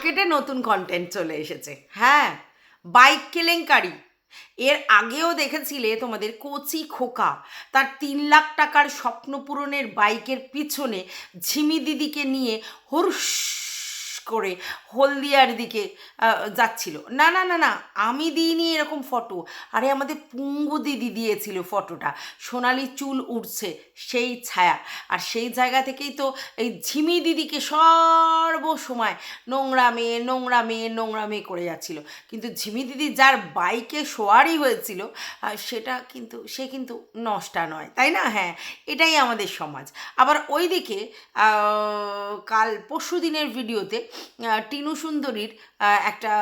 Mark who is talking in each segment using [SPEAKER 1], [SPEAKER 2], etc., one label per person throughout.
[SPEAKER 1] মার্কেটে নতুন কন্টেন্ট চলে এসেছে। হ্যাঁ বাইক কেলেঙ্কারি এর আগেও দেখেছিলে তোমাদের কচি খোকা? তার তিন লাখ টাকার স্বপ্ন পূরণের বাইকের পিছনে ঝিমি দিদিকে নিয়ে হুরস করে হলদিয়ার দিকে যাচ্ছিল। না না না না, আমি দিইনি এরকম ফটো। আরে, আমাদের পুঙ্গু দিদি দিয়েছিল ফটোটা। সোনালি চুল উঠছে সেই ছায়া। আর সেই জায়গা থেকেই তো এই ঝিমি দিদিকে সর্বসময় নোংরা মেয়ে নোংরা মেয়ে নোংরা মেয়ে করে যাচ্ছিল। কিন্তু ঝিমি দিদি যার বাইকে সোয়ারই হয়েছিল সেটা কিন্তু, সে কিন্তু নষ্টা নয়, তাই না? হ্যাঁ এটাই আমাদের সমাজ। আবার ওইদিকে কাল পরশু দিনের ভিডিওতে টিনু সুন্দরীর একটা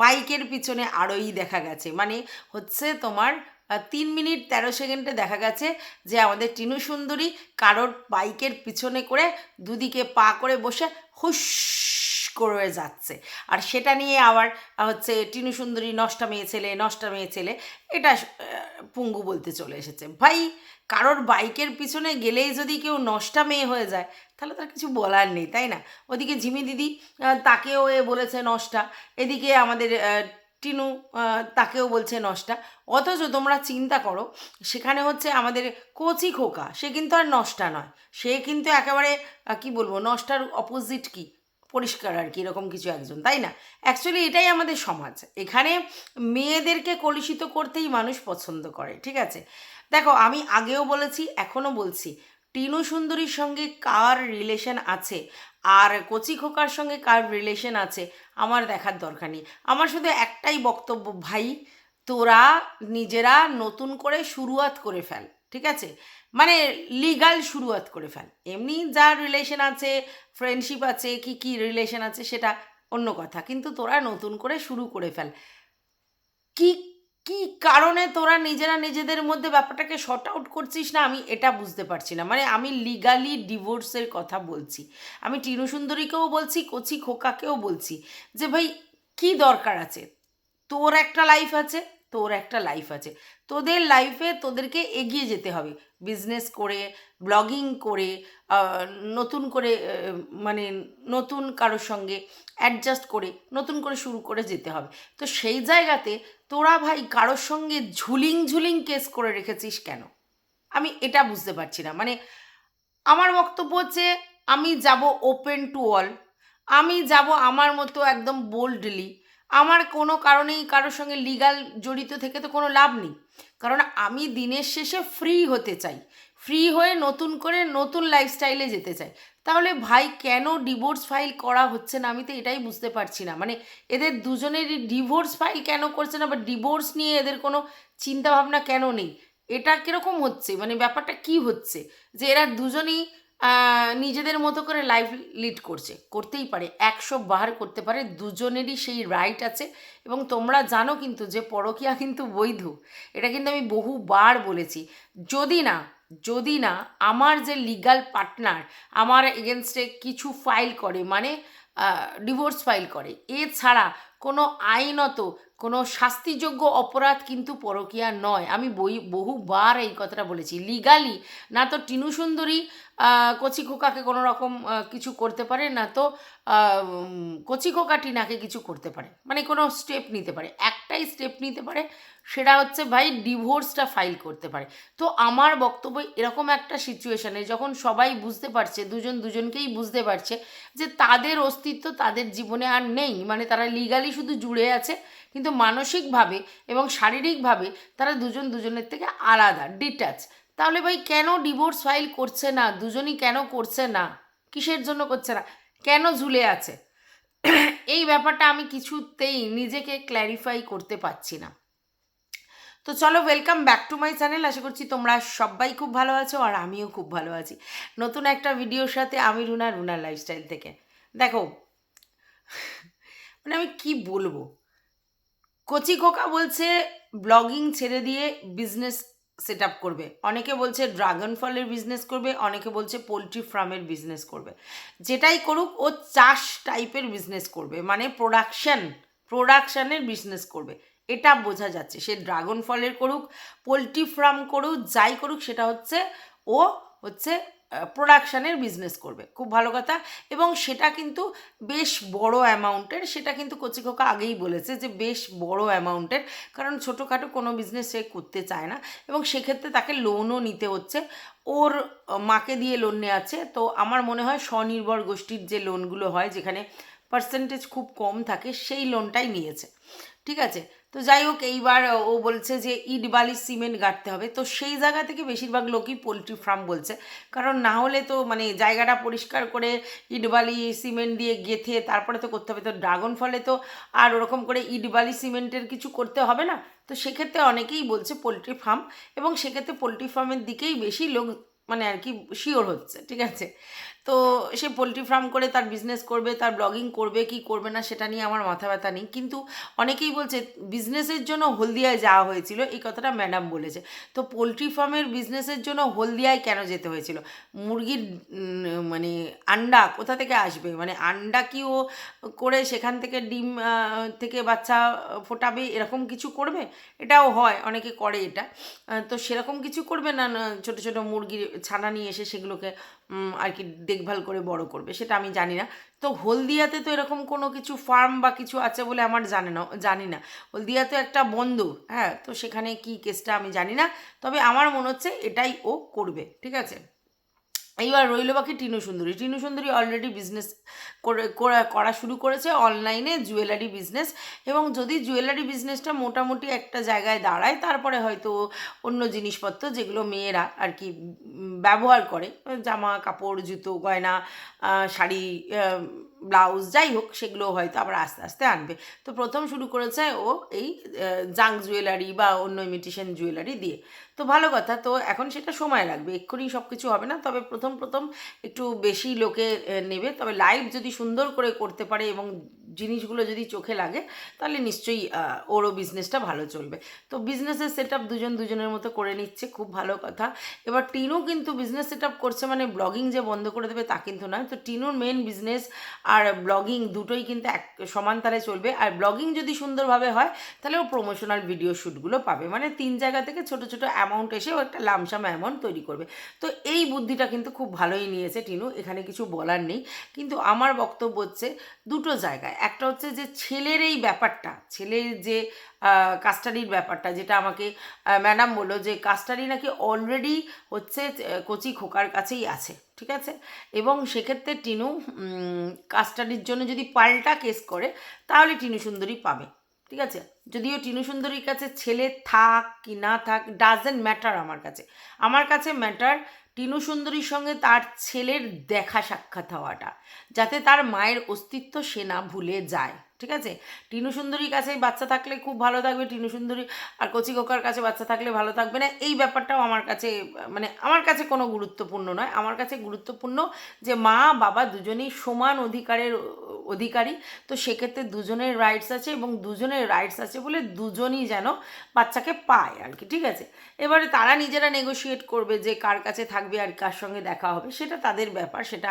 [SPEAKER 1] বাইকের পিছনে আরোই দেখা গেছে। মানে হচ্ছে তোমার তিন মিনিট তেরো সেকেন্ডে দেখা গেছে যে আমাদের টিনু সুন্দরী কারোর বাইকের পিছনে করে দুদিকে পা করে বসে হুস করে যাচ্ছে। আর সেটা নিয়ে আবার হচ্ছে টিনু সুন্দরী নষ্টা মেয়ে ছেলে, নষ্টা মেয়ে ছেলে, এটা পুঙ্গু বলতে চলে এসেছে। ভাই, কারোর বাইকের পিছনে গেলেই যদি কেউ নষ্টা মেয়ে হয়ে যায়, তাহলে তার কিছু বলার নেই, তাই না? ওদিকে ঝিমি দিদি তাকেও এ বলেছে নষ্টা। এদিকে আমাদের টিনু তাকেও বলছে নষ্টা। অথচ তোমরা চিন্তা করো, সেখানে হচ্ছে আমাদের কচি খোকা, সে কিন্তু আর নষ্টা নয়। সে কিন্তু একেবারে কি বলব, নষ্টার অপোজিট কি? পরিষ্কার আর কি, এরকম কিছু একজন, তাই না? অ্যাকচুয়ালি এটাই আমাদের সমাজ। এখানে মেয়েদেরকে কলুষিত করতেই মানুষ পছন্দ করে, ঠিক আছে? দেখো, আমি আগেও বলেছি এখনও বলছি, টিনু সুন্দরীর সঙ্গে কার রিলেশন আছে? আর কচি খোকার সঙ্গে কার রিলেশন আছে? আমার দেখার দরকার নেই। আমার শুধু একটাই বক্তব্য, ভাই, তোরা নিজেরা নতুন করে শুরুয়াত করে ফেল। ঠিক আছে? মানে লিগাল শুরুয়াত করে ফেল। এমনি যার রিলেশন আছে ফ্রেন্ডশিপ আছে, কি কি রিলেশন আছে সেটা অন্য কথা। কিন্তু তোরা নতুন করে শুরু করে ফেল। কি কি কারণে তোরা নিজেরা নিজেদের মধ্যে ব্যাপারটাকে শর্ট আউট করছিস না? আমি এটা বুঝতে পারছি না। মানে আমি লিগালি ডিভোর্সের কথা বলছি। আমি টিনু সুন্দরীকেও বলছি, কচি খোকাকেও বলছি যে, ভাই, কি দরকার আছে? তোর একটা লাইফ আছে, তোর একটা লাইফ আছে। তোদের লাইফে তোদেরকে এগিয়ে যেতে হবে। বিজনেস করে ব্লগিং করে নতুন করে মানে নতুন কারোর সঙ্গে অ্যাডজাস্ট করে, নতুন করে শুরু করে যেতে হবে। তো সেই জায়গাতে তোরা ভাই কারোর সঙ্গে ঝুলিং ঝুলিং কেস করে রেখেছিস কেন? আমি এটা বুঝতে পারছি না। মানে আমার বক্তব্য হচ্ছে, আমি যাব ওপেন টু অল আমি যাব আমার মতো একদম বোল্ডলি আমার কোনো কারণেই কারোর সঙ্গে লিগাল জড়িত থেকে তো কোনো লাভ নেই। কারণ আমি দিনের শেষে ফ্রি হতে চাই। ফ্রি হয়ে নতুন করে নতুন লাইফস্টাইলে যেতে চাই। তাহলে ভাই, কেন ডিভোর্স ফাইল করা হচ্ছে না? আমি তো এটাই বুঝতে পারছি না। মানে এদের দুজনেরই ডিভোর্স ফাইল কেন করছে না? বা ডিভোর্স নিয়ে এদের কোনো চিন্তাভাবনা কেন নেই? এটা কীরকম হচ্ছে? মানে ব্যাপারটা কি হচ্ছে? যে এরা দুজনেই নিজেদের মতো করে লাইফ লিড করছে। করতেই পারে, একশো বার করতে পারে, দুজনেরই সেই রাইট আছে। এবং তোমরা জানো কিন্তু যে পরকীয়া কিন্তু বৈধ। এটা কিন্তু আমি বহুবার বলেছি। যদি না যদি না আমার যে লিগাল পার্টনার আমার এগেনস্টে কিছু ফাইল করে মানে ডিভোর্স ফাইল করে, এছাড়া কোনো আইনত কোনো শাস্তিযোগ্য অপরাধ কিন্তু পরকীয়া নয়। আমি বই, বহুবার এই কথাটা বলেছি। লিগালি না তো টিনু সুন্দরী কচি খোকাকে কোনো রকম কিছু করতে পারে, না তো কচি খোকা টিনাকে কিছু করতে পারে। মানে কোনো স্টেপ নিতে পারে। একটাই স্টেপ নিতে পারে, সেটা হচ্ছে ভাই ডিভোর্সটা ফাইল করতে পারে। তো আমার বক্তব্য এরকম একটা সিচুয়েশানে যখন সবাই বুঝতে পারছে, দুজন দুজনকেই বুঝতে পারছে যে তাদের অস্তিত্ব তাদের জীবনে আর নেই। মানে তারা লিগালি শুধু জুড়ে আছে, কিন্তু মানসিকভাবে এবং শারীরিকভাবে তারা দুজন দুজনের থেকে আলাদা ডিটাচ তাহলে ভাই কেন ডিভোর্স ফাইল করছে না? দুজনই কেন করছে না? কিসের জন্য করছে না? কেন ঝুলে আছে? এই ব্যাপারটা আমি কিছুতেই নিজেকে ক্ল্যারিফাই করতে পারছি না। তো চলো welcome back to my channel আশা করছি তোমরা সবাই খুব ভালো আছো আর আমিও খুব ভালো আছি। নতুন একটা ভিডিওর সাথে আমি রুনা, রুনার লাইফস্টাইল থেকে। দেখো মানে আমি কি বলব? কচি খোকা বলছে ব্লগিং ছেড়ে দিয়ে বিজনেস সেট আপ করবে। অনেকে বলছে ড্রাগন ফলের বিজনেস করবে। অনেকে বলছে পোলট্রি ফার্মের বিজনেস করবে। যেটাই করুক, ও চাষ টাইপের বিজনেস করবে। মানে প্রোডাকশান প্রোডাকশানের বিজনেস করবে। এটা বোঝা যাচ্ছে। সে ড্রাগন ফলের করুক পোলট্রি ফার্ম করুক, যাই করুক, সেটা হচ্ছে, ও হচ্ছে প্রোডাকশানের বিজনেস করবে। খুব ভালো কথা। এবং সেটা কিন্তু বেশ বড় অ্যামাউন্টের সেটা কিন্তু কচিকোকা আগেই বলেছে যে বেশ বড় অ্যামাউন্টের কারণ ছোটোখাটো কোনো বিজনেস সে করতে চায় না। এবং সেক্ষেত্রে তাকে লোনও নিতে হচ্ছে। ওর মাকে দিয়ে লোন নেওয়া আছে। তো আমার মনে হয় স্বনির্ভর গোষ্ঠীর যে লোনগুলো হয়, যেখানে পার্সেন্টেজ খুব কম থাকে, সেই লোনটাই নিয়েছে। ঠিক আছে? তো যাই হোক, এইবার, ও বলছে যে ইট, বালি, সিমেন্ট গাঁটতে হবে। তো সেই জায়গা থেকে বেশিরভাগ লোকই পোলট্রি ফার্ম বলছে। কারণ না হলে তো মানে জায়গাটা পরিষ্কার করে ইট, বালি, সিমেন্ট দিয়ে গেথে তারপরে তো করতে হবে। তো ড্রাগন ফলে তো আর ওরকম করে ইট, বালি, সিমেন্টের কিছু করতে হবে না। তো সেক্ষেত্রে অনেকেই বলছে পোলট্রি ফার্ম এবং সেক্ষেত্রে পোলট্রি ফার্মের দিকেই বেশি লোক মানে আর কি, শিওর হচ্ছে, ঠিক আছে? তো সে পোলট্রি ফার্ম করে তার বিজনেস করবে, তার ব্লগিং করবে, কি করবে না সেটা নিয়ে আমার মাথা ব্যথা নেই। কিন্তু অনেকেই বলছে বিজনেসের জন্য হলদিয়ায় যাওয়া হয়েছিল। এই কথাটা ম্যাডাম বলেছে। তো পোলট্রি ফার্মের বিজনেসের জন্য হলদিয়ায় কেন যেতে হয়েছিল? মুরগির মানে আন্ডা কোথা থেকে আসবে? মানে আন্ডা কি ও করে সেখান থেকে ডিম থেকে বাচ্চা ফোটাবে, এরকম কিছু করবে? এটাও হয়, অনেকে করে এটা। তো সেরকম কিছু করবে না, ছোটো ছোটো মুরগির ছানা নিয়ে এসে সেগুলোকে আর কি দেখভাল করে বড় করবে, সেটা আমি জানি না। তো হলদিয়াতে তো এরকম কোনো কিছু ফার্ম বা কিছু আছে বলে আমার জানে না, জানি না। হলদিয়া তো একটা বন্ধু হ্যাঁ তো সেখানে কি কেসটা আমি জানি না। তবে আমার মনে হচ্ছে এটাই ও করবে, ঠিক আছে? এইবার রইল বাকি টিনু সুন্দরী। টিনু সুন্দরী অলরেডি বিজনেস করে, করা- শুরু করেছে অনলাইনে জুয়েলারি বিজনেস এবং যদি জুয়েলারি বিজনেসটা মোটামুটি একটা জায়গায় দাঁড়ায়, তারপরে হয়তো অন্য জিনিসপত্র যেগুলো মেয়েরা আর কি ব্যবহার করে, জামা, কাপড়, জুতো, গয়না শাড়ি ব্লাউজ যাই হোক, সেগুলো হয়তো আবার আস্তে আস্তে আনবে। তো প্রথম শুরু করেছে ও এই জাং জুয়েলারি বা অন্য ইমিটেশন জুয়েলারি দিয়ে। তো ভালো কথা। তো এখন সেটা সময় লাগবে। এক্ষুনি সব কিছু হবে না। তবে প্রথম প্রথম একটু বেশি লোকে নেবে। তবে লাইভ যদি সুন্দর করে করতে পারে এবং জিনিসগুলো যদি চোখে লাগে, তাহলে নিশ্চয়ই ওরও বিজনেসটা ভালো চলবে। তো বিজনেসের সেট আপ দুজন দুজনের মতো করে নিচ্ছে, খুব ভালো কথা। এবার টিনু কিন্তু বিজনেস সেট আপ করছে মানে ব্লগিং যে বন্ধ করে দেবে তা কিন্তু নয়। তো টিনুর মেন বিজনেস আর ব্লগিং দুটোই কিন্তু এক, সমান তালে চলবে। আর ব্লগিং যদি সুন্দরভাবে হয়, তাহলে ও প্রমোশনাল ভিডিও শ্যুটগুলো পাবে। মানে তিন জায়গা থেকে ছোট ছোট অ্যামাউন্ট এসে ও একটা লামসাম অ্যামাউন্ট তৈরি করবে। তো এই বুদ্ধিটা কিন্তু খুব ভালোই নিয়েছে টিনু। এখানে কিছু বলার নেই। কিন্তু আমার বক্তব্য হচ্ছে দুটো জায়গায়। একটা হচ্ছে যে ছেলের এই ব্যাপারটা, ছেলের যে কাস্টাডির ব্যাপারটা, যেটা আমাকে ম্যাডাম বলল যে কাস্টাডি নাকি অলরেডি হচ্ছে কচি খোকার কাছেই আছে, ঠিক আছে? এবং সেক্ষেত্রে টিনু কাস্টাডির জন্য যদি পাল্টা কেস করে, তাহলে টিনু সুন্দরী পাবে, ঠিক আছে? যদিও টিনু সুন্দরীর কাছে ছেলে থাক কি না থাক ডাজেন্ট ম্যাটার আমার কাছে। আমার কাছে ম্যাটার টিনু সুন্দরীর সঙ্গে তার ছেলের দেখা সাক্ষাৎ হওয়াটা, যাতে তার মায়ের অস্তিত্ব সে না ভুলে যায়। ঠিক আছে? টিনু সুন্দরীর কাছে বাচ্চা থাকলে খুব ভালো থাকবে, টিনু সুন্দরী আর কচি কোকার কাছে বাচ্চা থাকলে ভালো থাকবে না। এই ব্যাপারটাও আমার কাছে মানে আমার কাছে কোনো গুরুত্বপূর্ণ নয়। আমার কাছে গুরুত্বপূর্ণ যে মা, বাবা দুজনেই সমান অধিকারের অধিকারী। তো সেক্ষেত্রে দুজনের রাইটস আছে এবং দুজনের রাইটস আছে বলে দুজনই যেন বাচ্চাকে পায় আর কি, ঠিক আছে? এবারে তারা নিজেরা নেগোশিয়েট করবে যে কার কাছে থাকবে আর কার সঙ্গে দেখা হবে, সেটা তাদের ব্যাপার, সেটা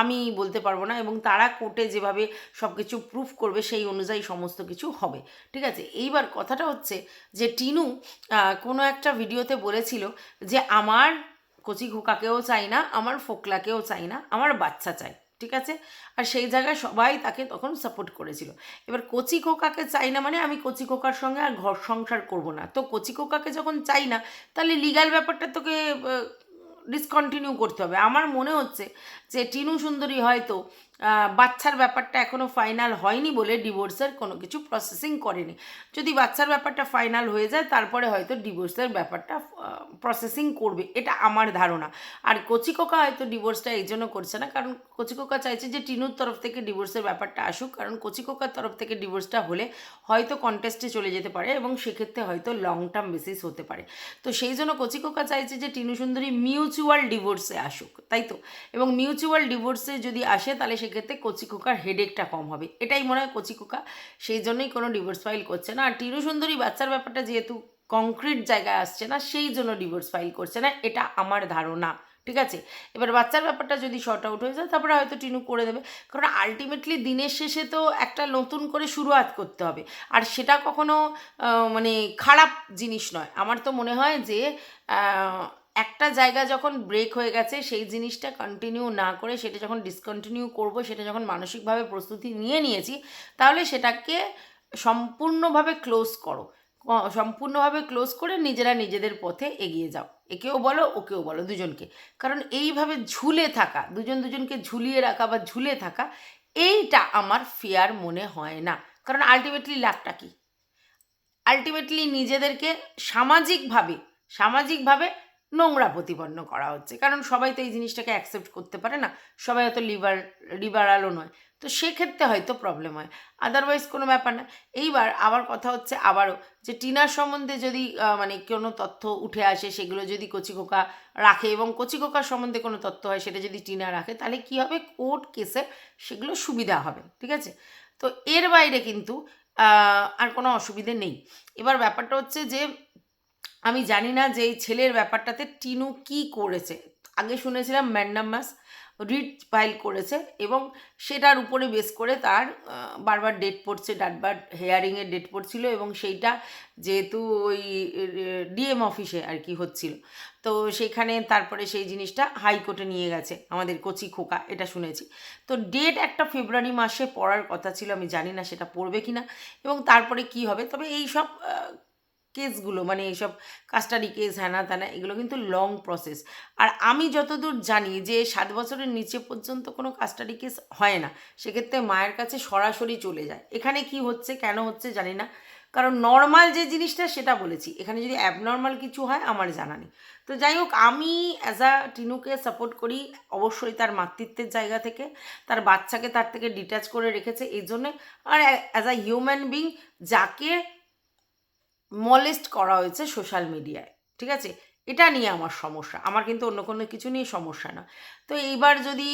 [SPEAKER 1] আমি বলতে পারব না। এবং তারা কোর্টে যেভাবে সব কিছু প্রুফ করবে সেই অনুযায়ী সমস্ত কিছু হবে। ঠিক আছে? এইবার কথাটা হচ্ছে যে, টিনু কোনো একটা ভিডিওতে বলেছিল যে, আমার কচি খোকাকেও চাই না, আমার ফোকলাকেও চাই না, আমার বাচ্চা চাই। ঠিক আছে? আর সেই জায়গায় সবাই তাকে তখন সাপোর্ট করেছিল। এবার কচি কোকাকে চাই না মানে আমি কচি কোকার সঙ্গে আর ঘর সংসার করব না। তো কচি কোকাকে যখন চাই না, তাহলে লিগাল ব্যাপারটা তোকে ডিসকন্টিনিউ করতে হবে। আমার মনে হচ্ছে যে, টিনু সুন্দরী হয়তো বাচ্চার ব্যাপারটা এখনও ফাইনাল হয়নি বলে ডিভোর্সের কোনো কিছু প্রসেসিং করেনি। যদি বাচ্চার ব্যাপারটা ফাইনাল হয়ে যায়, তারপরে হয়তো ডিভোর্সের ব্যাপারটা প্রসেসিং করবে। এটা আমার ধারণা। আর কচিকোকা হয়তো ডিভোর্সটা এই জন্য করছে না, কারণ কচিকোকা চাইছে যে টিনুর তরফ থেকে ডিভোর্সের ব্যাপারটা আসুক, কারণ কচিকোকার তরফ থেকে ডিভোর্সটা হলে হয়তো কন্টেস্টে চলে যেতে পারে এবং সেক্ষেত্রে হয়তো লং টার্ম বেসিস হতে পারে। তো সেই জন্য কচিকোকা চাইছে যে টিনু সুন্দরী মিউচুয়াল ডিভোর্সে আসুক, তাই তো? এবং মিউচুয়াল ডিভোর্সে যদি আসে, তাহলে সেক্ষেত্রে কচিকোকার হেডেকটা কম হবে। এটাই মনে হয় কচিকোকা সেই জন্যই কোনো ডিভোর্স ফাইল করছে না। আর টিনু সুন্দরী বাচ্চার ব্যাপারটা যেহেতু কংক্রিট জায়গায় আসছে না, সেই জন্য ডিভোর্স ফাইল করছে না, এটা আমার ধারণা। ঠিক আছে? এবার বাচ্চার ব্যাপারটা যদি শর্ট আউট হয়ে যায়, তারপরে হয়তো টিনু করে দেবে। কারণ আলটিমেটলি দিনের শেষে তো একটা নতুন করে শুরুয়াত করতে হবে। আর সেটা কখনো মানে খারাপ জিনিস নয়। আমার তো মনে হয় যে একটা জায়গা যখন ব্রেক হয়ে গেছে, সেই জিনিসটা কন্টিনিউ না করে সেটা যখন ডিসকন্টিনিউ করব, সেটা যখন মানসিকভাবে প্রস্তুতি নিয়ে নিয়েছি, তাহলে সেটাকে সম্পূর্ণভাবে ক্লোজ করো। সম্পূর্ণভাবে ক্লোজ করে নিজেরা নিজেদের পথে এগিয়ে যাও। একেও বলো, ওকেও বলো, দুজনকে। কারণ এইভাবে ঝুলে থাকা, দুজন দুজনকে ঝুলিয়ে রাখা বা ঝুলে থাকা, এইটা আমার ফেয়ার মনে হয় না। কারণ আলটিমেটলি লাভটা কি? আলটিমেটলি নিজেদেরকে সামাজিকভাবে সামাজিকভাবে নোংরা প্রতিপন্ন করা হচ্ছে। কারণ সবাই তো এই জিনিসটাকে অ্যাকসেপ্ট করতে পারে না। সবাই হয়তো লিবার লিবারালও নয়। তো সেক্ষেত্রে হয়তো প্রবলেম হয়। আদারওয়াইজ কোনো ব্যাপার না। এইবার আবার কথা হচ্ছে আবারও যে টিনার সম্বন্ধে যদি মানে কোনো তথ্য উঠে আসে, সেগুলো যদি কচিকোকা রাখে এবং কচিকোকার সম্বন্ধে কোনো তথ্য হয়, সেটা যদি টিনা রাখে, তাহলে কি হবে? কোর্ট কেসে সেগুলো সুবিধা হবে। ঠিক আছে? তো এর বাইরে কিন্তু আর কোনো অসুবিধে নেই। এবার ব্যাপারটা হচ্ছে যে আমি জানি না যে এই ছেলের ব্যাপারটাতে টিনু কি করেছে। আগে শুনেছিলাম ম্যান্ডামাস রিট ফাইল করেছে এবং সেটার উপরে বেস করে তার বারবার ডেট পড়ছে ডাটবার হেয়ারিংয়ের ডেট পড়ছিল এবং সেইটা যেহেতু ওই ডিএম অফিসে আর কি হচ্ছিল। তো সেখানে তারপরে সেই জিনিসটা হাইকোর্টে নিয়ে গেছে, আমাদের কচি খোকা, এটা শুনেছি। তো ডেট একটা ফেব্রুয়ারি মাসে পড়ার কথা ছিল, আমি জানি না সেটা পড়বে কি না এবং তারপরে কি হবে, তবে এই সব কেসগুলো মানে এইসব কাস্টাডি কেস হ্যানা ত্যানা এগুলো কিন্তু লং প্রসেস আর আমি যতদূর জানি যে সাত বছরের নিচে পর্যন্ত কোনো কাস্টাডি কেস হয় না, সেক্ষেত্রে মায়ের কাছে সরাসরি চলে যায়। এখানে কি হচ্ছে, কেন হচ্ছে জানি না। কারণ নর্মাল যে জিনিসটা সেটা বলেছি, এখানে যদি অ্যাবনর্মাল কিছু হয় আমার জানা নেই। তো যাই হোক, আমি অ্যাজ আ টিনুকে সাপোর্ট করি অবশ্যই তার মাতৃত্বের জায়গা থেকে, তার বাচ্চাকে তার থেকে ডিট্যাচ করে রেখেছে, এই জন্যে। আর অ্যাজ আ হিউম্যান বিং যাকে মলেস্ট করা হয়েছে সোশ্যাল মিডিয়ায় ঠিক আছে? এটা নিয়ে আমার সমস্যা। আমার কিন্তু অন্য কোনো কিছু নিয়ে সমস্যা না। তো এইবার যদি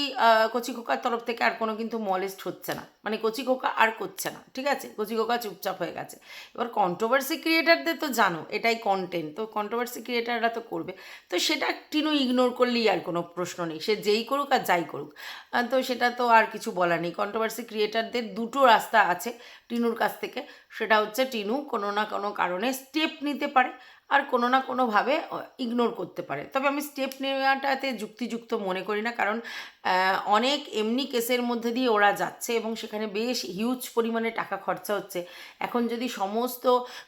[SPEAKER 1] কচি খোকার তরফ থেকে আর কোনো কিন্তু মলেস্ট হচ্ছে না। মানে কচি খোকা আর করছে না, ঠিক আছে? কচি খোকা চুপচাপ হয়ে গেছে। এবার কন্ট্রোভার্সি ক্রিয়েটারদের তো জানো, এটাই কন্টেন্ট তো কন্ট্রোভার্সি ক্রিয়েটাররা তো করবে। তো সেটা টিনু ইগনোর করলেই আর কোনো প্রশ্ন নেই। সে যেই করুক আর যাই করুক। তো সেটা তো আর কিছু বলার নেই। কন্ট্রোভার্সি ক্রিয়েটারদের দুটো রাস্তা আছে টিনুর কাছ থেকে। সেটা হচ্ছে টিনু কোনো না কোনো কারণে স্টেপ নিতে পারে। আর কোনো না কোনোভাবে ইগনোর করতে পারে। তবে আমি স্টেপ নেওয়াটাতে যুক্তিযুক্ত মনে করি না, কারণ অনেক এমনি কেসের মধ্যে দিয়ে ওরা যাচ্ছে এবং সেখানে বেশ হিউজ পরিমাণে টাকা খরচা হচ্ছে। এখন যদি সমস্ত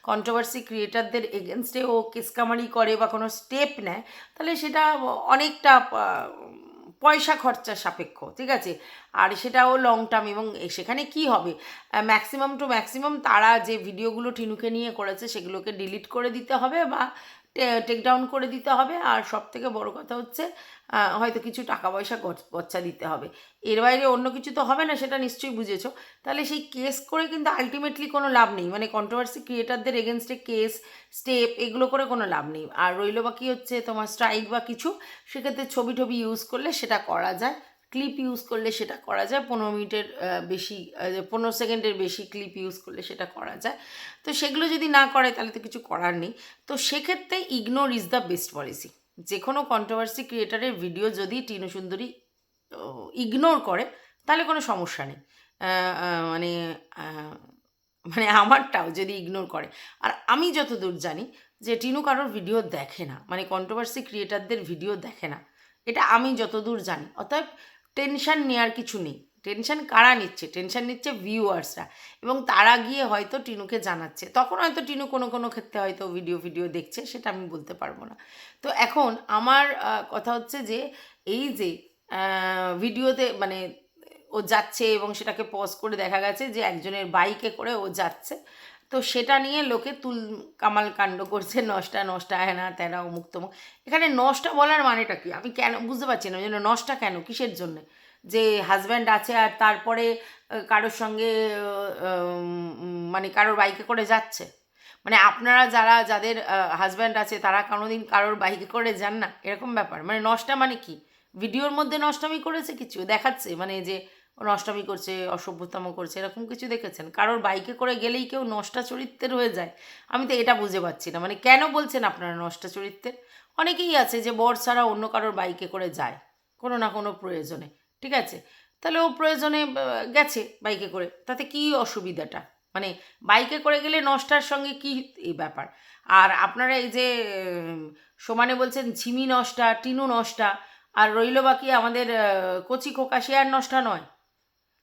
[SPEAKER 1] কন্ট্রোভার্সি ক্রিয়েটারদের এগেনস্টে ও কেসকামারি করে বা কোনো স্টেপ নেয়, তাহলে সেটা অনেকটা পয়সা খরচা সাপেক্ষ, ঠিক আছে? আর সেটাও লং টার্ম এবং সেখানে কি হবে? ম্যাক্সিমাম টু ম্যাক্সিমাম তারা যে ভিডিওগুলো টিনুকে নিয়ে করেছে সেগুলোকে ডিলিট করে দিতে হবে বা টেক ডাউন করে দিতে হবে। আর সব থেকে বড় কথা হচ্ছে হয়তো কিছু টাকা পয়সা গচ্চা দিতে হবে। এর বাইরে অন্য কিছু তো হবে না, সেটা নিশ্চয়ই বুঝেছ। তাহলে সেই কেস করে কিন্তু আলটিমেটলি কোনো লাভ নেই। মানে কন্ট্রোভার্সি ক্রিয়েটারদের এগেনস্টে কেস স্টেপ এগুলো করে কোনো লাভ নেই। আর রইল বা কি হচ্ছে তোমার স্ট্রাইক বা কিছু, সেক্ষেত্রে ছবি টবি ইউজ করলে সেটা করা যায় ক্লিপ ইউজ করলে সেটা করা যায়, পনেরো মিনিটের বেশি পনেরো সেকেন্ডের বেশি ক্লিপ ইউজ করলে সেটা করা যায়। তো সেগুলো যদি না করে তাহলে তো কিছু করার নেই। তো সেক্ষেত্রে ignore is the best policy যে কোনো কন্ট্রোভার্সি ক্রিয়েটারের ভিডিও যদি টিনু সুন্দরী ইগনোর করে, তাহলে কোনো সমস্যা নেই। মানে মানে আমারটাও যদি ইগনোর করে। আর আমি যতদূর জানি যে টিনু কারোর ভিডিও দেখে না মানে কন্ট্রোভার্সি ক্রিয়েটারদের ভিডিও দেখে না। এটা আমি যতদূর জানি, অতএব টেনশন নেওয়ার কিছু নেই। টেনশন কারা নিচ্ছে? টেনশন নিচ্ছে ভিউয়ার্সরা। এবং তারা গিয়ে হয়তো টিনুকে জানাচ্ছে। তখন হয়তো টিনু কোনো কোনো ক্ষেত্রে হয়তো ভিডিও ভিডিও দেখছে, সেটা আমি বলতে পারব না। তো এখন আমার কথা হচ্ছে যে, এই যে ভিডিওতে মানে ও যাচ্ছে এবং সেটাকে পজ করে দেখা গেছে যে, একজনের বাইকে করে ও যাচ্ছে। তো সেটা নিয়ে লোকে তুল কামাল কাণ্ড করছে, নষ্টা নষ্টা হ্যানা ত্যানা অমুক তমুক। এখানে নষ্টা বলার মানেটা কি? আমি কেন, বুঝতে পারছি না যেন নষ্টা কেন? কিসের জন্যে? যে হাজব্যান্ড আছে আর তারপরে কারোর সঙ্গে মানে কারোর বাইকে করে যাচ্ছে। মানে আপনারা যারা, যাদের হাজব্যান্ড আছে, তারা কোনোদিন কারোর বাইকে করে যান না। এরকম ব্যাপার। মানে নষ্টা মানে কি? ভিডিওর মধ্যে নষ্টামি করেছে কিছু? দেখাচ্ছে? মানে যে নষ্টামি করছে, অসভ্যতম করছে, এরকম কিছু দেখেছেন? কারোর বাইকে করে গেলেই কেউ নষ্টা চরিত্রের হয়ে যায়? আমি তো এটা বুঝে পাচ্ছি না। মানে কেন বলছেন আপনারা নষ্টা চরিত্রের? অনেকেই আছে যে বর ছাড়া অন্য কারোর বাইকে করে যায়। কোনো না কোনো প্রয়োজনে। ঠিক আছে? তাহলে ও প্রয়োজনে গেছে বাইকে করে। তাতে কি অসুবিধাটা? মানে বাইকে করে গেলে নষ্টার সঙ্গে কি এই ব্যাপার? আর আপনারা এই যে সমানে বলছেন ঝিমি নষ্টা, টিনু নষ্টা, আর রইল বাকি আমাদের কচি খোকা, সে আর নষ্টা নয়।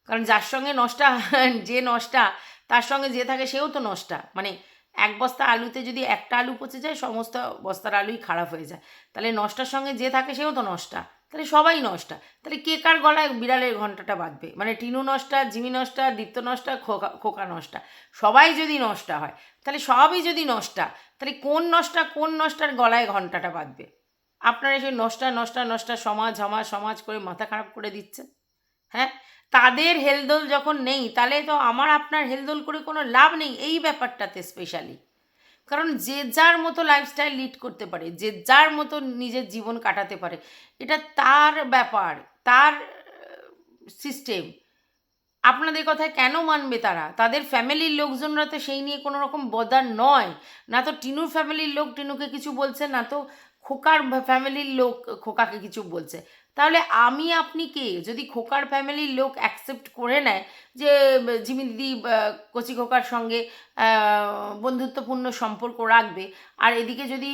[SPEAKER 1] কারণ যার সঙ্গে নষ্টা, যে নষ্টা, তার সঙ্গে যে থাকে সেও তো নষ্টা। মানে এক বস্তা আলুতে যদি একটা আলু পচে যায়, সমস্ত বস্তার আলুই খারাপ হয়ে যায়। তাহলে নষ্টার সঙ্গে যে থাকে সেও তো নষ্টা। তাহলে সবাই নষ্টা। তাহলে কে কার গলায় বিড়ালের ঘন্টাটা বাঁধবে? মানে টিনু নষ্টা, জিমি নষ্টা, দীপ্ত নষ্টা, খোকা খোকা নষ্টা। সবাই যদি নষ্টা হয়, তাহলে সবই যদি নষ্টা, তাহলে কোন নষ্টা, কোন নষ্টার গলায় ঘন্টাটা বাঁধবে? আপনারা সেই নষ্টা নষ্টা নষ্টা সমাজ সমাজ সমাজ করে মাথা খারাপ করে দিচ্ছেন? হ্যাঁ? তাদের হেলদোল যখন নেই, তাহলে তো আমার আপনার হেলদোল করে কোনো লাভ নেই, এই ব্যাপারটাতে স্পেশালি কারণ যে যার মতো লাইফস্টাইল লিড করতে পারে, যে যার মতো নিজের জীবন কাটাতে পারে, এটা তার ব্যাপার, তার সিস্টেম আপনাদের কথায় কেন মানবে তারা? তাদের ফ্যামিলির লোকজনরা তো সেই নিয়ে কোনো রকম বদার নয়। না তো টিনুর ফ্যামিলির লোক টিনুকে কিছু বলছে, না তো খোকার ফ্যামিলির লোক খোকাকে কিছু বলছে। তাহলে আমি, আপনি কে? যদি খোকার ফ্যামিলির লোক অ্যাকসেপ্ট করে নেয় যে, জিমি দিদি কচি খোকার সঙ্গে বন্ধুত্বপূর্ণ সম্পর্ক রাখবে, আর এদিকে যদি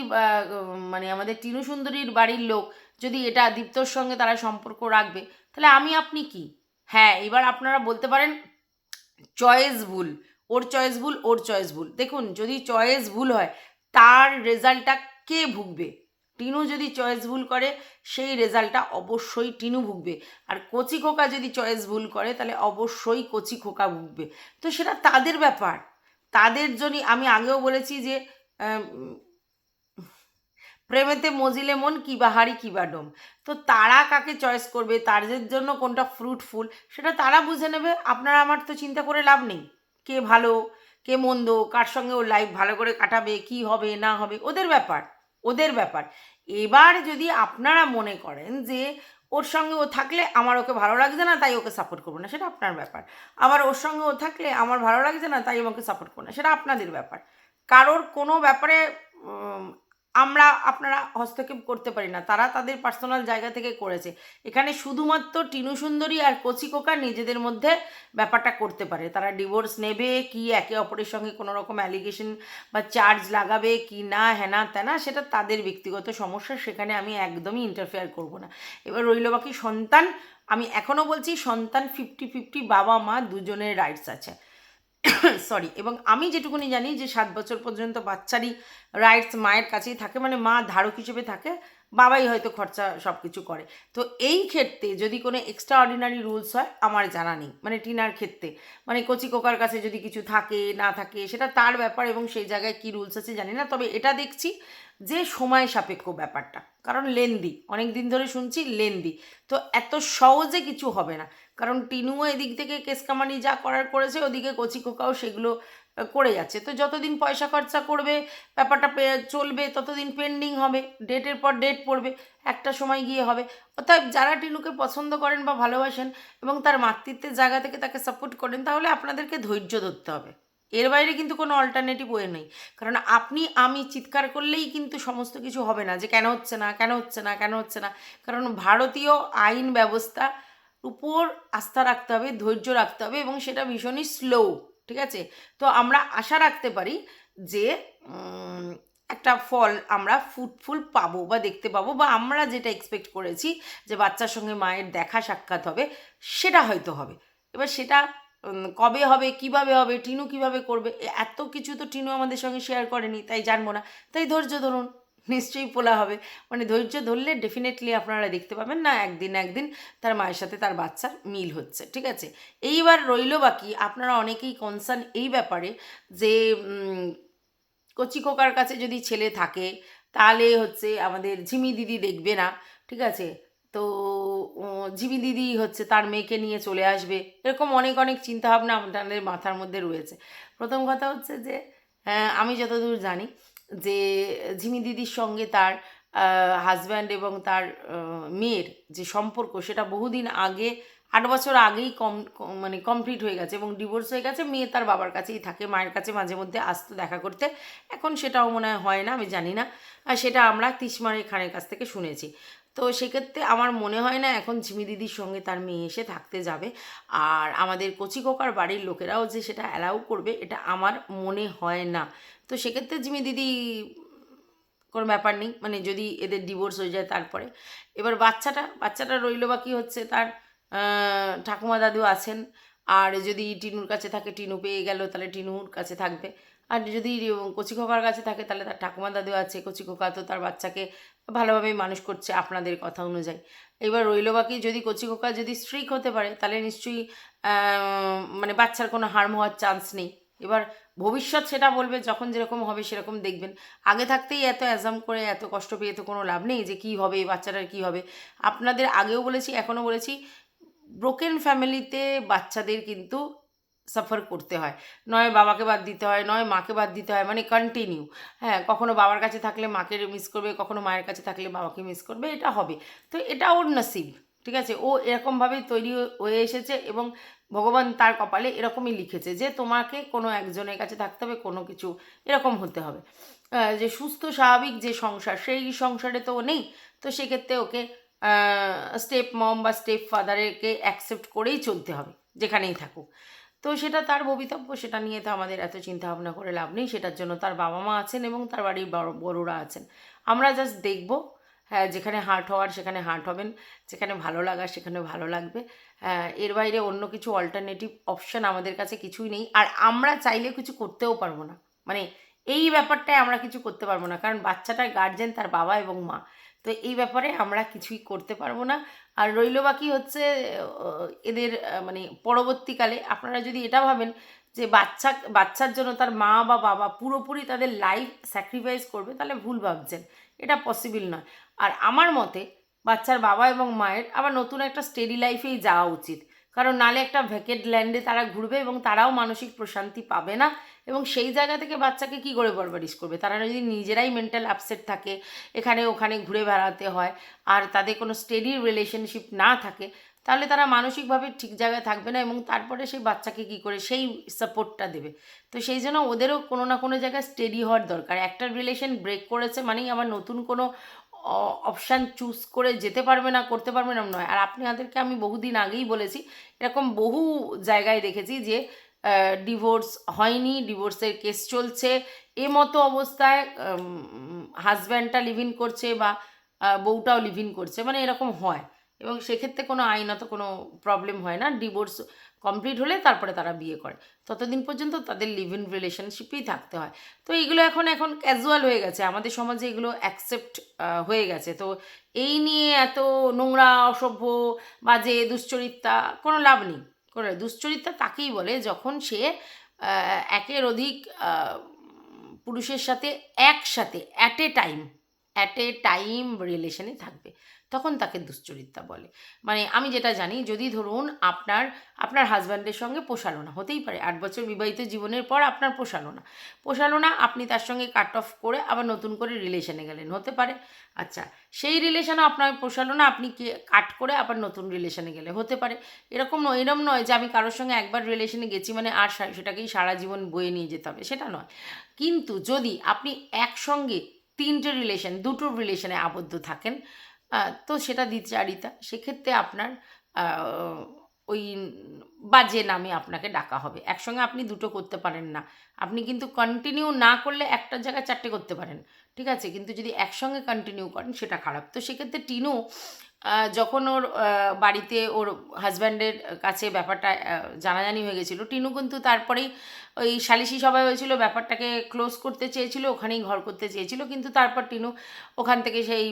[SPEAKER 1] মানে আমাদের টিনু সুন্দরীর বাড়ির লোক যদি এটা দীপ্তর সঙ্গে তারা সম্পর্ক রাখবে, তাহলে আমি, আপনি কি? হ্যাঁ এবার আপনারা বলতে পারেন চয়েস ভুল। ওর চয়েস ভুল, ওর চয়েস ভুল। দেখুন, যদি চয়েস ভুল হয়, তার রেজাল্টটা কে ভুগবে? টিনু যদি চয়েস ভুল করে, সেই রেজাল্টটা অবশ্যই টিনু ভুগবে। আর কচি খোকা যদি চয়েস ভুল করে, তাহলে অবশ্যই কচি খোকা ভুগবে। তো সেটা তাদের ব্যাপার। তাদের জন্য আমি আগেও বলেছি যে প্রেমেতে মজিলে মন, কি বাহারি কি বা ডোম। তো তারা কাকে চয়েস করবে, তাদের জন্য কোনটা ফ্রুটফুল সেটা তারা বুঝে নেবে। আপনারা আমার তো চিন্তা করে লাভ নেই। কে ভালো, কে মন্দ, কার সঙ্গে ও লাইফ ভালো করে কাটাবে, কি হবে, না হবে, ওদের ব্যাপার। ওদের ব্যাপার। এবার যদি আপনারা মনে করেন যে ওর সঙ্গে ও থাকলে আমার ওকে ভালো লাগছে না, তাই ওকে সাপোর্ট করব না, সেটা আপনার ব্যাপার। আবার ওর সঙ্গে ও থাকলে আমার ভালো লাগছে না, তাই আমাকে সাপোর্ট করব না, সেটা আপনাদের ব্যাপার। কারোর কোনো ব্যাপারে আমরা আপনারা হস্তক্ষেপ করতে পারি না। তারা তাদের পার্সোনাল জায়গা থেকে করেছে। এখানে শুধুমাত্র টিনু সুন্দরী আর কচি কোকা নিজেদের মধ্যে ব্যাপারটা করতে পারে। তারা ডিভোর্স নেবে কি একে অপরের সঙ্গে কোনো রকম অ্যালিগেশন বা চার্জ লাগাবে কি না হ্যানা ত্যানা সেটা তাদের ব্যক্তিগত সমস্যা। সেখানে আমি একদমই ইন্টারফেয়ার করব না। এবার রইল বাকি সন্তান। আমি এখনও বলছি সন্তান ফিফটি ফিফটি বাবা মা দুজনের রাইটস আছে। সরি এবং আমি যেটুকুনি জানি যে সাত বছর পর্যন্ত বাচ্চারই রাইটস মায়ের কাছেই থাকে মানে মা ধারক হিসেবে থাকে, বাবাই হয়তো খরচা সব কিছু করে। তো এই ক্ষেত্রে যদি কোনো এক্সট্রা অর্ডিনারি রুলস হয়, আমার জানা নেই মানে টিনার ক্ষেত্রে। মানে কচি কোকার কাছে যদি কিছু থাকে, না থাকে, সেটা তার ব্যাপার এবং সেই জায়গায় কী রুলস আছে জানি না, তবে এটা দেখছি যে সময় সাপেক্ষ ব্যাপারটা। কারণ লেন্দি অনেক দিন ধরে শুনছি লেন্দি তো এত সহজে কিছু হবে না। কারণ টিনুও এদিক থেকে কেস কামানি যা করার করেছে, ওদিকে কচি খোকাও সেগুলো করে যাচ্ছে। তো যতদিন পয়সা খরচা করবে, ব্যাপারটা চলবে, ততদিন পেন্ডিং হবে ডেটের পর ডেট পড়বে, একটা সময় গিয়ে হবে। অর্থাৎ যারা টিনুকে পছন্দ করেন বা ভালোবাসেন এবং তার মাতৃত্বের জায়গা থেকে তাকে সাপোর্ট করেন, তাহলে আপনাদেরকে ধৈর্য ধরতে হবে। এর বাইরে কিন্তু কোনো অল্টারনেটিভ ওয়ে নেই। কারণ আপনি, আমি চিৎকার করলেই কিন্তু সমস্ত কিছু হবে না যে কেন হচ্ছে না, কেন হচ্ছে না, কেন হচ্ছে না। কারণ ভারতীয় আইন ব্যবস্থা উপর আস্থা রাখতে হবে, ধৈর্য রাখতে হবে এবং সেটা ভীষণই স্লো ঠিক আছে? তো আমরা আশা রাখতে পারি যে একটা ফল আমরা ফুটফুল পাবো বা দেখতে পাবো বা আমরা যেটা এক্সপেক্ট করেছি যে বাচ্চার সঙ্গে মায়ের দেখা সাক্ষাৎ হবে, সেটা হয়তো হবে। এবার সেটা কবে হবে, কীভাবে হবে, টিনু কীভাবে করবে এত কিছু তো টিনু আমাদের সঙ্গে শেয়ার করেনি, তাই জানব না। তাই ধৈর্য ধরুন। নিশ্চয়ই পোলা হবে। মানে ধৈর্য ধরলে ডেফিনেটলি আপনারা দেখতে পাবেন না একদিন একদিন তার মায়ের সাথে তার বাচ্চার মিল হচ্ছে ঠিক আছে? এইবার রইল বাকি আপনারা অনেকেই কনসার্ন এই ব্যাপারে যে কচি খোকার কাছে যদি ছেলে থাকে তাহলে হচ্ছে আমাদের ঝিমি দিদি দেখবে না ঠিক আছে? তো ঝিমি দিদি হচ্ছে তার মেয়েকে নিয়ে চলে আসবে এরকম অনেক অনেক চিন্তাভাবনা আপনাদের মাথার মধ্যে রয়েছে। প্রথম কথা হচ্ছে যে আহ, আমি যতদূর জানি যে ঝিমি দিদির সঙ্গে তার হাজব্যান্ড এবং তার মেয়ের যে সম্পর্ক সেটা বহুদিন আগে, আট বছর আগেই কম মানে কমপ্লিট হয়ে গেছে এবং ডিভোর্স হয়ে গেছে। মেয়ে তার বাবার কাছেই থাকে, মায়ের কাছে মাঝে মধ্যে আসতো দেখা করতে। এখন সেটাও মনে হয় না, আমি জানি না। সেটা আমরা তিসমারি খানের কাছ থেকে শুনেছি। তো সেক্ষেত্রে আমার মনে হয় না এখন ঝিমি দিদির সঙ্গে তার মেয়ে এসে থাকতে যাবে। আর আমাদের কচি কোকার বাড়ির লোকেরাও যে সেটা অ্যালাউ করবে, এটা আমার মনে হয় না। তো সেক্ষেত্রে জিমি দিদি কোনো ব্যাপার নেই মানে যদি এদের ডিভোর্স হয়ে যায় তারপরে। এবার বাচ্চাটা বাচ্চাটা রইল বা কী হচ্ছে তার ঠাকুমা দাদু আছেন। আর যদি টিনুর কাছে থাকে, টিনু পেয়ে গেল, তাহলে টিনুর কাছে থাকবে। আর যদি কচি খোকার কাছে থাকে, তাহলে তার ঠাকুমা দাদু আছে। কচি খোকা তো তার বাচ্চাকে ভালোভাবেই মানুষ করছে আপনাদের কথা অনুযায়ী। এবার রইল বাকি যদি কচি খোকা যদি স্ট্রিক হতে পারে, তাহলে নিশ্চয়ই মানে বাচ্চার কোনো হার্ম হওয়ার চান্স নেই। এবার ভবিষ্যৎ সেটা বলবে, যখন যেরকম হবে সেরকম দেখবেন। আগে থাকতেই এত অ্যাজাম করে, এত কষ্ট পেয়ে তো কোনো লাভ নেই যে কী হবে, এই বাচ্চাটার কী হবে। আপনাদের আগেও বলেছি, এখনও বলেছি ব্রোকেন ফ্যামিলিতে বাচ্চাদের কিন্তু সাফার করতে হয়। নয় বাবাকে বাদ দিতে হয়, নয় মাকে বাদ দিতে হয় মানে কন্টিনিউ হ্যাঁ কখনো বাবার কাছে থাকলে মাকে মিস করবে, কখনো মায়ের কাছে থাকলে বাবাকে মিস করবে, এটা হবে। তো এটা ওর নসিব। ঠিক আছে? ও এরকমভাবেই তৈরি হয়ে এসেছে এবং ভগবান তার কপালে এরকমই লিখেছে যে তোমাকে কোনো একজনের কাছে থাকতে হবে, কোনো কিছু এরকম হতে হবে। যে সুস্থ, স্বাভাবিক যে সংসার, সেই সংসারে তো ও নেই। তো সেক্ষেত্রে ওকে স্টেপ মম বা স্টেপ ফাদারকে অ্যাকসেপ্ট করেই চলতে হবে, যেখানেই থাকুক। তো সেটা তার ভবিতব্য, সেটা নিয়ে তো আমাদের এত চিন্তা ভাবনা করে লাভ নেই। সেটার জন্য তার বাবা মা আছেন এবং তার বাড়ির বড় বড়রা আছেন। আমরা জাস্ট দেখব হ্যাঁ যেখানে হার্ট হওয়ার সেখানে হার্ট হবেন যেখানে ভালো লাগার সেখানে ভালো লাগবে। হ্যাঁ, এর বাইরে অন্য কিছু অল্টারনেটিভ অপশন আমাদের কাছে কিছুই নেই। আর আমরা চাইলে কিছু করতেও পারব না। মানে এই ব্যাপারটায় আমরা কিছু করতে পারব না। কারণ বাচ্চাটার গার্জেন তার বাবা এবং মা। তো এই ব্যাপারে আমরা কিছুই করতে পারব না। আর রইল বাকি হচ্ছে এদের মানে পরবর্তীকালে আপনারা যদি এটা ভাবেন যে বাচ্চা বাচ্চার জন্য তার মা বা বাবা পুরোপুরি তাদের লাইফ স্যাক্রিফাইস করবে তাহলে ভুল ভাবছেন। এটা পসিবল নয়। আর আমার মতে বাচ্চার বাবা এবং মায়ের আবার নতুন একটা স্টেডি লাইফেই যাওয়া উচিত। কারণ নালে একটা ভ্যাকেট ল্যান্ডে তারা ঘুরবে এবং তারাও মানসিক প্রশান্তি পাবে না। এবং সেই জায়গা থেকে বাচ্চাকে কি করে বরবারিশ করবে? তারা যদি নিজেরাই মেন্টাল আপসেট থাকে, এখানে ওখানে ঘুরে বেড়াতে হয়, আর তাদের কোনো স্টেডি রিলেশনশিপ না থাকে তাহলে তারা মানসিকভাবে ঠিক জায়গায় থাকবে না এবং তারপরে সেই বাচ্চাকে কি করে সেই সাপোর্টটা দেবে। তো সেই জন্য ওদেরও কোনো না কোনো জায়গায় স্টেডি হওয়ার দরকার। একটা রিলেশন ব্রেক করেছে মানেই আবার নতুন কোনো অপশান চুজ করে যেতে পারবে না, করতে পারবে না নয়। আর আপনি আপনাদেরকে আমি বহুদিন আগেই বলেছি, এরকম বহু জায়গায় দেখেছি যে ডিভোর্স হয়নি ডিভোর্সের কেস চলছে। এ মতো অবস্থায় হাজব্যান্ডটা লিভ ইন করছে বা বউটাও লিভ ইন করছে। মানে এরকম হয়। এবং সেক্ষেত্রে কোনো আইনত কোনো প্রবলেম হয় না। ডিভোর্স কমপ্লিট হলে তারপরে তারা বিয়ে করে। ততদিন পর্যন্ত তাদের লিভ ইন রিলেশনশিপেই থাকতে হয়। তো এইগুলো এখন এখন ক্যাজুয়াল হয়ে গেছে। আমাদের সমাজে এগুলো অ্যাকসেপ্ট হয়ে গেছে। তো এই নিয়ে এত নোংরা, অসভ্য, বাজে দুশ্চরিত্রা কোনো লাভ নেই। কোনো দুশ্চরিত্রা তাকেই বলে যখন সে একের অধিক পুরুষের সাথে একসাথে at a time at a time রিলেশনে থাকবে। তখন তাকে দুশ্চরিত্রা বলে। মানে আমি যেটা জানি, যদি ধরুন আপনার আপনার হাজব্যান্ডের সঙ্গে পোষালো না হতেই পারে, আট বছর বিবাহিত জীবনের পর আপনার পোষালো না পোষালো না আপনি তার সঙ্গে কাট অফ করে আবার নতুন করে রিলেশনে গেলেন, হতে পারে। আচ্ছা সেই রিলেশনও আপনার পোষালো না আপনি কাট করে আবার নতুন রিলেশনে গেলে, হতে পারে। এরকম নয়, এরম নয় যে আমি কারোর সঙ্গে একবার রিলেশনে গেছি মানে আর সেটাকেই সারা জীবন বয়ে নিয়ে যেতে হবে, সেটা নয়। কিন্তু যদি আপনি একসঙ্গে তিনটে রিলেশন দুটো রিলেশনে আবদ্ধ থাকেন তো সেটা দ্বিচারিতা সেক্ষেত্রে আপনার ওই বাজে নামে আপনাকে ডাকা হবে। একসঙ্গে আপনি দুটো করতে পারেন না। আপনি কিন্তু কন্টিনিউ না করলে একটা জায়গায় চারটে করতে পারেন। ঠিক আছে? কিন্তু যদি একসঙ্গে কন্টিনিউ করেন, সেটা খারাপ। তো সেক্ষেত্রে টিনু যখন ওর বাড়িতে ওর হাজব্যান্ডের কাছে ব্যাপারটা জানাজানি হয়ে গেছিল, টিনু কিন্তু তারপরেই ওই সালিশি সবাই হয়েছিল, ব্যাপারটাকে ক্লোজ করতে চেয়েছিল, ওখানেই ঘর করতে চেয়েছিল। কিন্তু তারপর টিনু ওখান থেকে সেই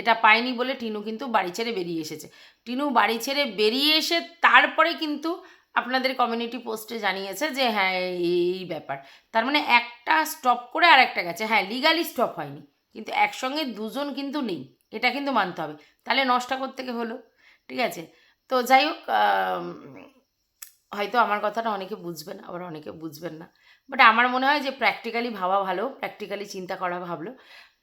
[SPEAKER 1] এটা পায়নি বলে টিনু কিন্তু বাড়ি ছেড়ে বেরিয়ে এসেছে। টিনু বাড়ি ছেড়ে বেরিয়ে এসে তারপরে কিন্তু আপনাদের কমিউনিটি পোস্টে জানিয়েছে যে হ্যাঁ এই ব্যাপার। তার মানে একটা স্টপ করে আর একটা গেছে। হ্যাঁ লিগালি স্টপ হয়নি, কিন্তু একসঙ্গে দুজন কিন্তু নেই, এটা কিন্তু মানতে হবে। তাহলে নষ্টা করতে হলো, ঠিক আছে? তো যাই হোক হয়তো আমার কথাটা অনেকে বুঝবেন, আবার অনেকে বুঝবেন না। বাট আমার মনে হয় যে প্র্যাকটিক্যালি ভাবা ভালো প্র্যাকটিক্যালি চিন্তা করা ভাবলো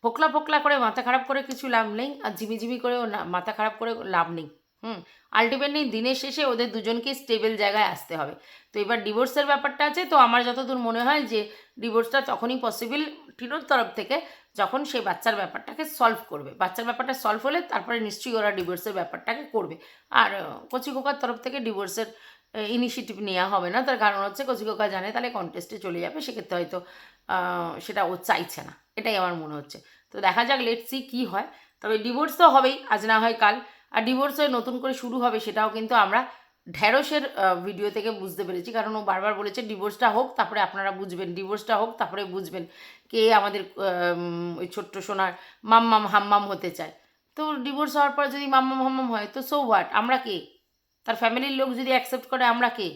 [SPEAKER 1] ফোকলা ফোকলা করে মাথা খারাপ করে কিছু লাভ নেই আর ঝিমিঝিমি করেও মাথা খারাপ করে লাভ নেই হুম? আলটিমেটলি দিনের শেষে ওদের দুজনকে স্টেবল জায়গায় আসতে হবে। তো এবার ডিভোর্সের ব্যাপারটা আছে তো আমার যতদূর মনে হয় যে ডিভোর্সটা তখনই পসিবল টিনোর তরফ থেকে যখন সেই বাচ্চার ব্যাপারটাকে সলভ করবে। বাচ্চার ব্যাপারটা সলভ হলে তারপরে নিশ্চয়ই ওরা ডিভোর্সের ব্যাপারটাকে করবে। আর আহ, কচি খোকার তরফ থেকে ডিভোর্সের ইনিশিয়েটিভ নেওয়া হবে না। তার কারণ হচ্ছে কচি খোকা জানে তাহলে কন্টেস্টে চলে যাবে সেক্ষেত্রে হয়তো সেটা ও চাইছে না। এটাই আমার মনে হচ্ছে। তো দেখা যাক লেট সি কী হয়। তবে ডিভোর্স তো হবেই, আজ না হয় কাল। আর ডিভোর্স হয়ে নতুন করে শুরু হবে সেটাও কিন্তু আমরা ঢ্যাঁড়সের ভিডিও থেকে বুঝতে পেরেছি। কারণ ও বারবার বলেছে ডিভোর্সটা হোক, তারপরে আপনারা বুঝবেন। ডিভোর্সটা হোক, তারপরে বুঝবেন কে আমাদের ওই ছোট্ট সোনার মাম্মাম হাম্মাম হতে চায়। তো ডিভোর্স হওয়ার পর যদি মাম্মাম হাম্মাম হয়, তো সো হোয়াট আমরা কে? তার ফ্যামিলির লোক যদি অ্যাকসেপ্ট করে, আমরা কে?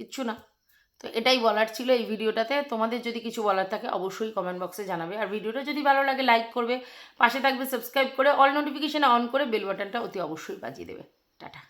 [SPEAKER 1] কিচ্ছু না। তো এটাই বলার ছিল এই ভিডিওটাতে। তোমাদের যদি কিছু বলার থাকে অবশ্যই কমেন্ট বক্সে জানাবে। আর ভিডিওটা যদি ভালো লাগে লাইক করবে, পাশে থাকবে সাবস্ক্রাইব করে অল নোটিফিকেশান অন করে বেল বাটনটা অতি অবশ্যই বাজিয়ে দেবে। টাটা।